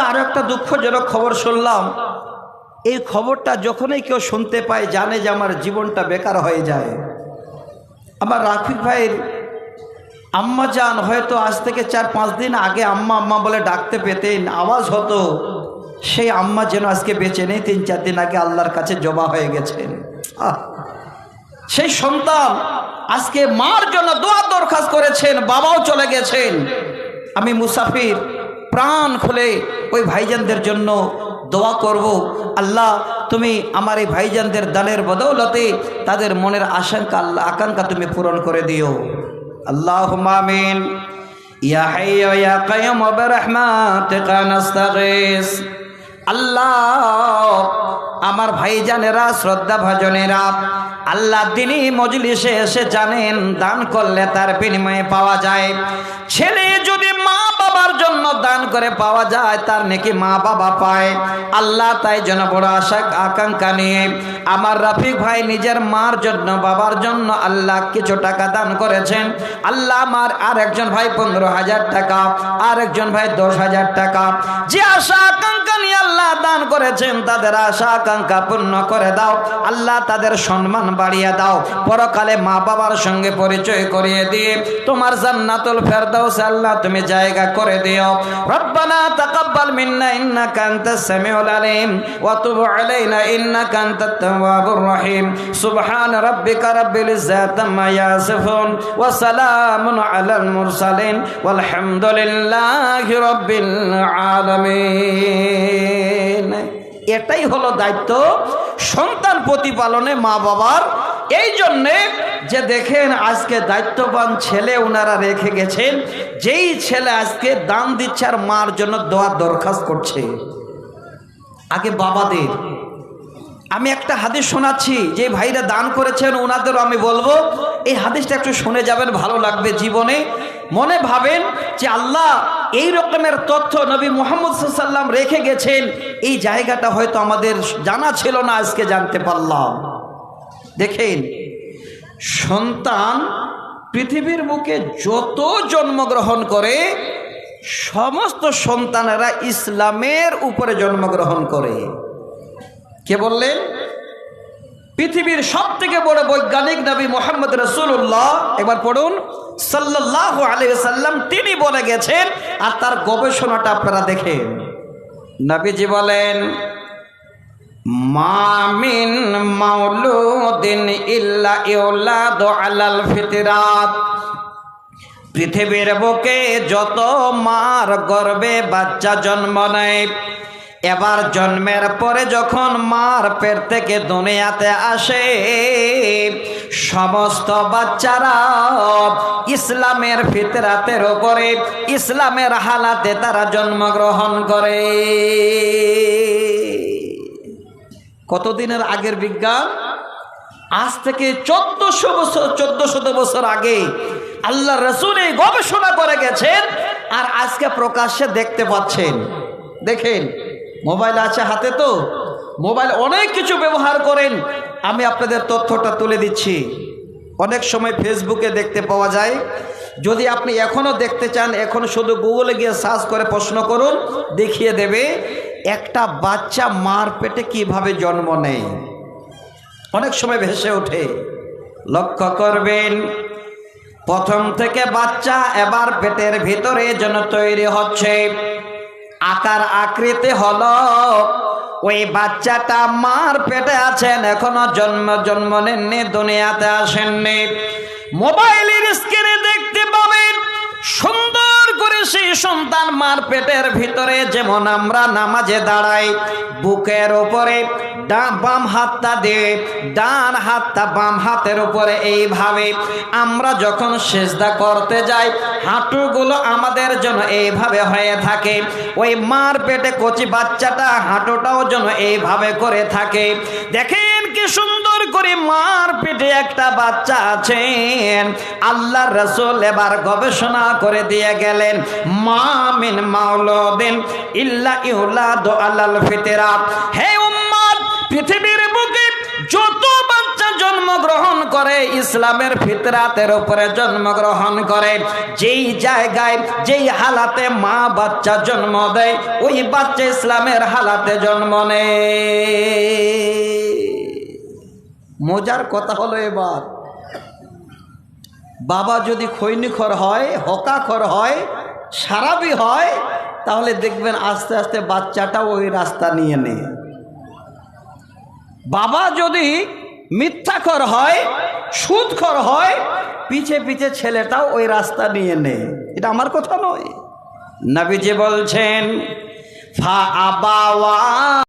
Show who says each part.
Speaker 1: মধ্যে আরও একটা দুঃখজনক খবর শুনলাম। এই খবরটা যখনই কেউ শুনতে পায়, জানে যে আমার জীবনটা বেকার হয়ে যায়। আমার রাফিক ভাইয়ের আম্মা যান হয়তো আজ থেকে চার পাঁচ দিন আগে আম্মা আম্মা বলে ডাকতে পেতেন, আওয়াজ হতো, সেই আম্মা যেন আজকে বেঁচে নেই, তিন চার দিন আগে আল্লাহর কাছে জমা হয়ে গেছেন! সেই সন্তান আজকে মার জন্য দোয়া দরখাস্ত করেছেন, বাবাও চলে গেছেন। আমি মুসাফির প্রাণ খুলে ওই ভাইজানদের জন্য দোয়া করব। আল্লাহ, তুমি আমার এই ভাইজানদের দানের বদৌলতে তাদের মনের আশঙ্কা আল্লাহ আকাঙ্ক্ষা তুমি পূরণ করে দিও। আল্লাহ মামিন ইয়া ইয়া নাস্তাগীস। আল্লাহ, আমার ভাইজানেরা, শ্রদ্ধা ভজনেরা, আল্লাহ দিনই মজলিসে এসে জানেন, দান করলে তার বিনিময়ে পাওয়া যায়। ছেলে যদি মা বাবার জন্য দান করে পাওয়া যায়, তার নাকি মা বাবা পায়। আল্লাহ তাই যেন বড় আশা, আকাঙ্ক্ষা নিয়ে আমার রাফিক ভাই নিজের মার জন্য, বাবার জন্য আল্লাহ কিছু টাকা দান করেছেন। আল্লাহ আমার আর একজন ভাই পনেরো হাজার টাকা আর একজন ভাই দশ হাজার টাকা। যে আশা, আকাঙ্ক্ষা দান করেছেন, তাদের আশা, আকাঙ্ক্ষা পূর্ণ করে দাও। আল্লাহ তাদের সম্মান বাড়িয়ে দাও। পরকালে মা বাবার সঙ্গে পরিচয় করিয়ে দিয়ে তোমার জান্নাতুল ফেরদাউস আল্লাহ তুমি জায়গা করে দিও। রব্বানা তাকাব্বাল মিন্না ইন্নাকা আনতাস সামিউল আলিম ওয়া তুব আলাইনা ইন্নাকা আনতাত তাওয়াবুর রহিম। সুবহান রাব্বিকা রাব্বিল ইজ্জাতি আম্মা ইয়াসিফুন ওয়া সালামুন আলাল মুরসালিন। ওয়ালহামদুলিল্লাহি রাব্বিল আলামিন। এটাই হলো দায়িত্ব সন্তান প্রতিপালনে মা বাবার। এই জন্যে যে দেখেন আজকে দায়িত্ববান ছেলে ওনারা রেখে গেছেন, যেই ছেলে আজকে দান দিচ্ছে আর মার জন্য দোয়ার দরখাস্ত করছে। আগে বাবাদের। আমি একটা হাদিস শোনাচ্ছি, যে ভাইরা দান করেছেন ওনাদেরও আমি বলব, এই হাদিসটা একটু শুনে যাবেন, ভালো লাগবে জীবনে। মনে ভাবেন যে আল্লাহ এই রকমের তথ্য নবী মোহাম্মদ সাল্লাম রেখে গেছেন। এই জায়গাটা হয়তো আমাদের জানা ছিল না, আজকে জানতে পারলাম। দেখেন, সন্তান পৃথিবীর বুকে যত জন্মগ্রহণ করে, সমস্ত সন্তানেরা ইসলামের উপরে জন্মগ্রহণ করে। কে বললেন? পৃথিবীর সব থেকে বড় বৈজ্ঞানিক নবী মোহাম্মদ রসুল্লাহ এবার পড়ুন সাল্লাহ আলিয়াল্লাম তিনি বলে গেছেন, আর তার গবেষণাটা আপনারা দেখেন। নবীজি বলেন মামিন মাউলুদিন ইল্লা আলাল ফিতরাত। পৃথিবীর বুকে যত মার গর্বে বাচ্চা জন্ম নেয় এবার জন্মের পরে যখন মার পেট থেকে দুনিয়াতে আসে, সমস্ত বাচ্চারা ইসলামের ফিতরাতের ওপরে ইসলামের হালাতে তারা জন্মগ্রহণ করে। কতদিনের আগের বিজ্ঞান? আজ থেকে চোদ্দশো বছর, চোদ্দশত বছর আগে আল্লাহ রসুল এই গবেষণা করে গেছেন আর আজকে প্রকাশ্যে দেখতে পাচ্ছেন। দেখেন মোবাইল আছে হাতে তো? মোবাইল অনেক কিছু ব্যবহার করেন। আমি আপনাদের তথ্যটা তুলে দিচ্ছি। অনেক সময় ফেসবুকে দেখতে পাওয়া যায়। যদি আপনি এখনও দেখতে চান, এখন শুধু গুগলে গিয়ে সার্চ করে প্রশ্ন করুন, দেখিয়ে দেবে, একটা বাচ্চা মার পেটে কীভাবে জন্ম নেয়? অনেক সময় ভেসে ওঠে। লক্ষ্য করবেন, প্রথম থেকে বাচ্চা এবার পেটের ভিতরে যেন তৈরি হচ্ছে। আকার আকৃতি হলো, ওই বাচ্চাটা মার পেটে আছেন, এখনও জন্ম জন্ম নেননি, দুনিয়াতে আসেননি। মোবাইলের স্ক্রিনে দেখতে পাবেন, সুন্দর করে সেই সন্তান মার পেটের ভিতরে, যেমন আমরা নামাজে দাঁড়াই, বুকের উপরে ডান বাম হাতটা দিয়ে ডান হাতটা বাম হাতের উপরে এইভাবে। আমরা যখন সেজদা করতে যাই, হাঁটুগুলো আমাদের জন্য এইভাবে হয়ে থাকে। ওই মার পেটে কচি বাচ্চাটা হাঁটুটাও যেন এইভাবে করে থাকে। দেখেন কি সুন্দর করে মার পেটে একটা বাচ্চা আছেন। আল্লাহ রসুল এবার গবেষণা করে দিয়ে গেলেন মামিন মাউলদিন ইল্লা ইউলাদ আলাল ফিতরাত। হে পৃথিবীর বুকে যত বাচ্চা জন্ম জন্মগ্রহণ করে, ইসলামের ফিতরাতের উপরে জন্মগ্রহণ করে, যেই জায়গায়, যেই হালাতে মা বাচ্চা জন্ম দেয়, ওই বাচ্চা ইসলামের হালাতে জন্ম নেয়। মজার কথা হলো এবার, বাবা যদি খৈনিখর হয়, হকাখর হয়, সারাবি হয়, তাহলে দেখবেন আস্তে আস্তে বাচ্চাটা ওই রাস্তা নিয়ে নেয়। বাবা যদি মিথ্যাখর হয়, সুদখর হয়, পিছে পিছে ছেলেটাও ওই রাস্তা নিয়ে নেয় এটা আমার কথা নয়। নাবিজি বলছেন, ফা আবাওয়া